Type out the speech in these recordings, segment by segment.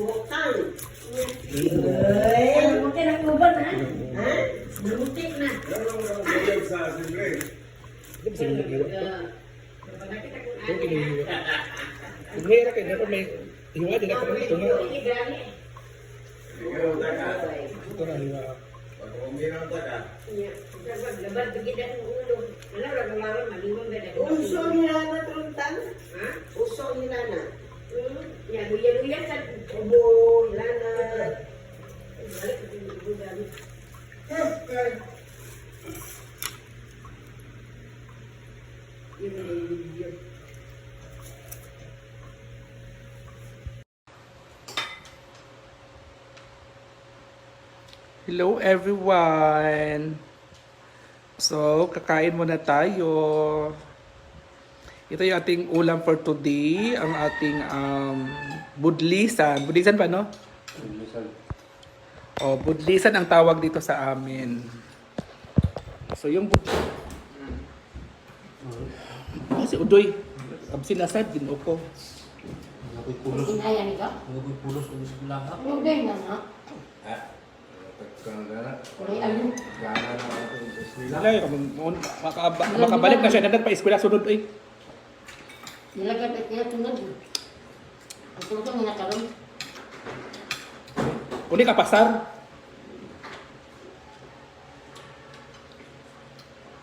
Bukang. Ay, huwag ka nang uban, ha? Ha? Namutik na. Kung mahirap kayo, dapat may hiwa din ako ito nga. Ito na hiwa. Uso nila na tuluntan. Uso nila na. Ubo, lana. Hello everyone! So, kakain muna tayo. Ito yung ating ulam for today. Ang ating um, budlisan. Budlisan ba, no? Oh, budlisan ang tawag dito sa amin. So, yung bud... Oh, si Udoy. Ang sinasad din ako. Inaya ni ka? Huwag din na, ha? Yun. Makaba, makabalik na siya. Nandan pa eskwela sunod eh. Nilagay pa kaya tunod. Ang tulog ang minakaroon. Uli ka pasar.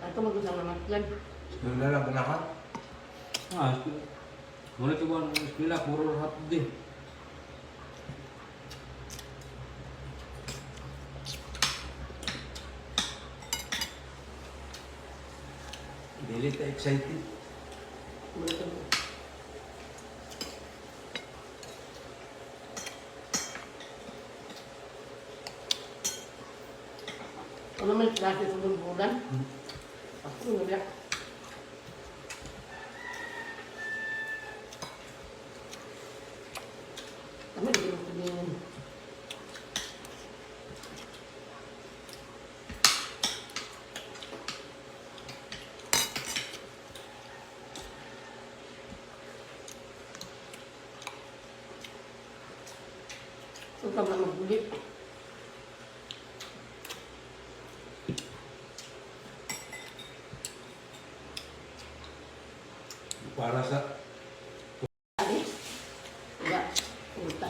Ako mag-usang naman. Yan. Ah, Mula coba bismillah puro rahat deh. Dili ka excited. Ano man klase sa bulan? Ako nila. Kami di ko tingin. Ito ka Para sa.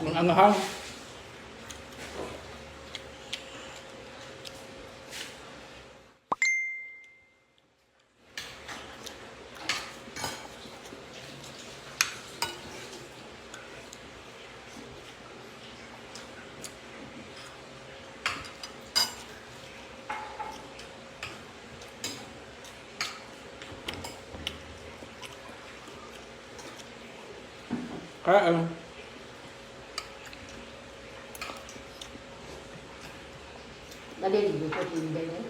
Ang anghang. Kain. Dali, di ko tingin yan.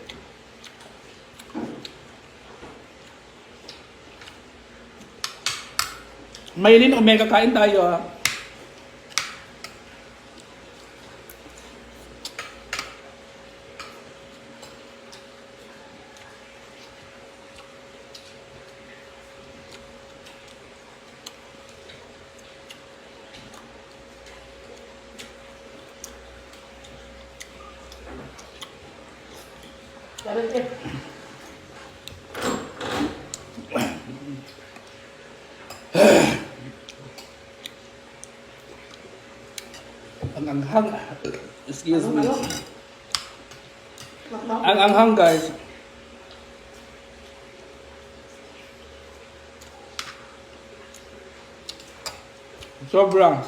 Maylin, omega kain tayo ah. An Ang anghang. Excuse me. Ang anghang guys. Sobrang.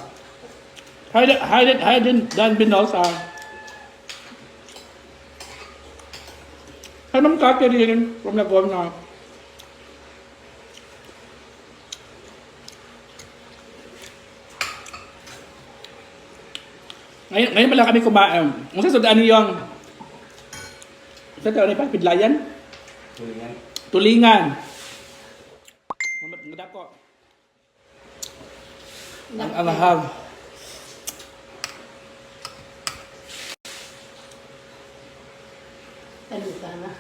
Heide, heide, heide, dann bin aus. Dan binosa. Anong catering from the governor? Ngayon, ngayon pala kami kumain. Ang sa sudaan yung sa taon pa pidlayan, tulingan. tulingan. Mamat ko. Ang ang hab. Talo ka na.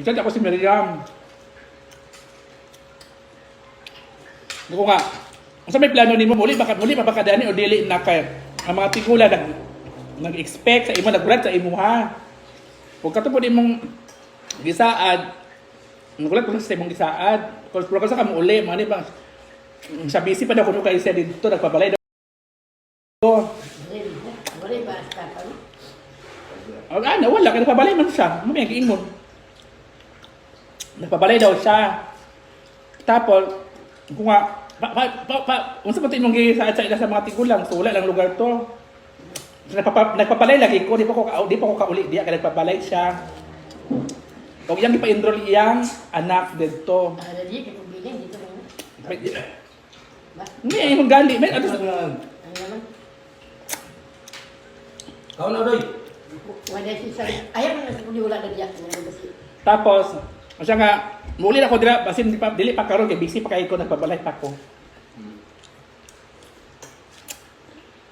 Minsan ako si Miriam. Ako nga, sa may plano nimo muli baka muli mabakadani o dili na kay ang mga tigula nag nag-expect sa imo nagbulat sa imo ha. Kung katupod imong gisaad, nagulat ko sa imong gisaad. Kung sa kamo uli, mga ni ba sa busy pa daw kuno kay siya dito nagpabalay daw. Wala, wala ba sa pa? Ang ano, wala kay nagpabalay man siya. Mamaya giingon. Nagpabalay daw siya. Tapos kung nga pa, pa, pa, pa, unsa man imong gisaad sa ila sa mga tigulang, so wala lang lugar to. Nagpapa, nagpapalay lagi ko, di pa ko di pa ko kauli, di ka nagpapalay siya. Kung iyang ipa-enroll iyang anak dito. Para di ka pumili dito? Hindi, yung gali. May, ano, Ano naman? Kau na doy. Wala si sa ayaw na sa kuli wala na diya. Ano tapos, siya nga, muli ako dira, basin di pa, dili pa karon kay busy pa kay ko, nagpabalay pa ko.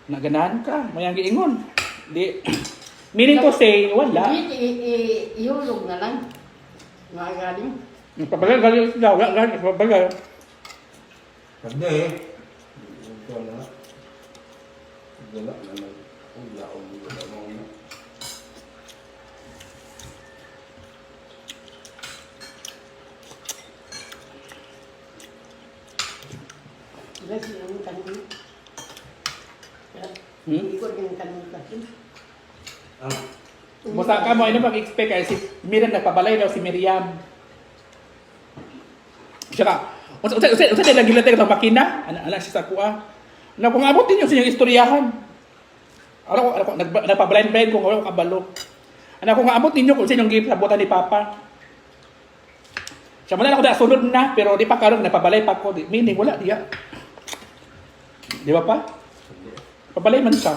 Naganahan ka, mayang giingon. Di, meaning to say, wala. Hindi, i- i- ihulog na lang. Mga galing. Nagpabalay, gali sila, wala, gali, nagpabalay. Sagda eh. Na. Wala naman. Wala akong wala akong Wala si ang kanin. Hmm? Ikot yung kanin kasi. Ah, Musta ka mo, ano bang expect kay si Miriam nagpabalay daw si Miriam. Siya ka, unsa unsa unsa unsa nila gilatay ka makina? Ana ana siya sa kuha. Na kung abot ninyo sa inyong istoryahan. Ano ko, ano ko, nagba- nagpablind-blind ko, wala ko kabalo. Ano kung abot ninyo kung sa inyong gift sabutan ni Papa. Siya man ako da sunod na, pero di pa karon napabalay pa ko. Meaning, wala diya. Di ba pa? Pabalay man siya.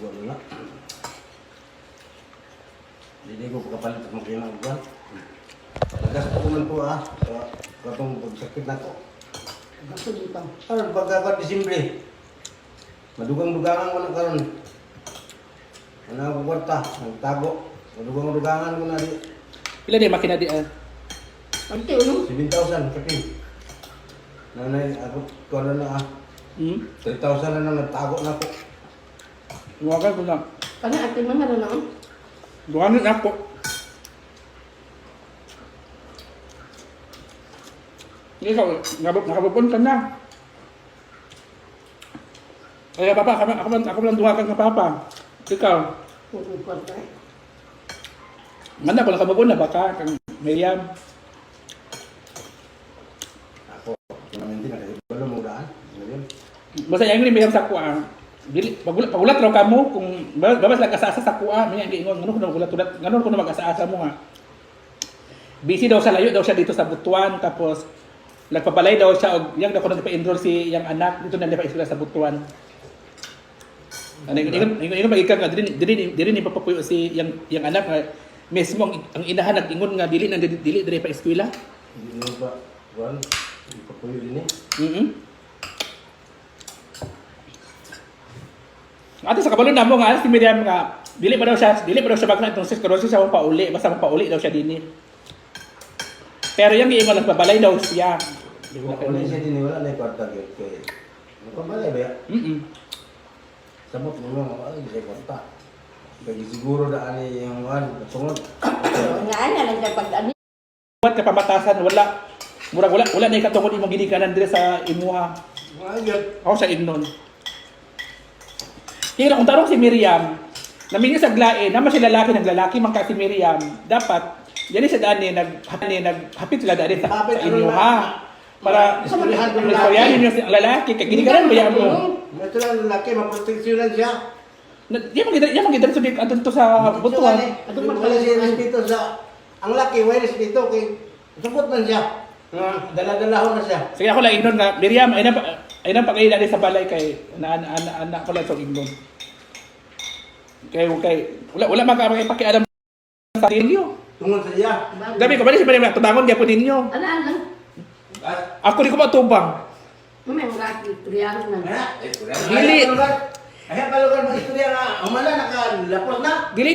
wala. Hindi ko kapalit ang makina ng buwan. Pagkas ko man po ah. Sa katong pagsakit na ko. Gusto dito. Ano pagkakat Disimbre? Madugang-dugangan ko na karon. Ano ako kwarta, nagtago. Madugang-dugangan ko na di. Pila di makina di ah. Ang tiyo, 7,000 kapin. Nanay, ako ko na ah. Hmm? 3,000 na lang nagtago na ako. Iwagan ko lang. Kana atin man na lang. Duwanin ako. Ikaw, nakapupunta na. Kaya papa, ako, ako, ako lang duwakan ka papa. Ikaw, Pupupot ka. mana ko nakababon na baka kang Miriam. Ako, pinamenti na kasi wala mo daan. Ano yun? Basta yung Miriam sa kuha. Dili, pagulat, pagulat raw kamo kung ba- babas lang kasasa sa kuha. Ang giingon, ngano ko na ulat-ulat, ngano ko na mag-asa-asa mo nga. Busy daw sa layo daw siya dito sa Butuan tapos nagpapalay daw siya og yang daw ko nagpa-enroll si yang anak dito na pa eskwela sa Butuan. Ano ingon ingon ingon magikan nga dili dili dili ni papapuyo si yang yang anak nga mismo ang, ang inahan nag-ingon nga dili na dili dili dili pa eskwela. Mo ba, Juan? Hindi pa po yun eh. Mhm. Ate sa kabalo na mo nga si Miriam nga dili pa daw siya dili pa daw siya bagna itong sis karon siya pauli basta pauli daw siya dinhi. Pero yung giingon nagpabalay daw siya. Di ko na siya din wala na yung kwarta kay kay. Nakabalay ba ya? Mm-mm. Sabot mo mga ay siya kwarta. Kaya siguro daan niya yung Juan, katungod. Nga nga lang siya pag ano. Buat kapamatasan wala murag wala wala na ikatungod imong ginikanan dire sa imuha. Ayun. Ako sa ignon. Kaya kung tarong si Miriam, namingin sa glae, naman si lalaki ng lalaki, man ka si Miriam, dapat, yan sa daan ni, nag, ni, naghapit sila daan sa, sa ano inyo ha. Para, ninyo si- ang lalaki, kay ginikanan ba yan mo? Ito lang lalaki, maproteksyonan siya. Yan mga yan mga sa adun to sa butuan. Ano man pala siya respeto sa... Ang laki, may respeto kay... Sabot man siya. Nga, dala-dalahon na siya. Sige ako lang ignon nga, Miriam, ay na ay na pag dali sa balay kay na na na, na ko lang sa ignon. Kay kay wala wala man ka makipakialam sa inyo. Tungod sa iya. Gabi ko bali si Miriam tubangon gyapon ninyo. Ano ano? Ako di ko matubang. Mamay mga istoryahon na. Ha? Dili. Ayaw ka lugar. Ayaw ka lugar mag-istorya nga. Umala, nakalapos na. Dili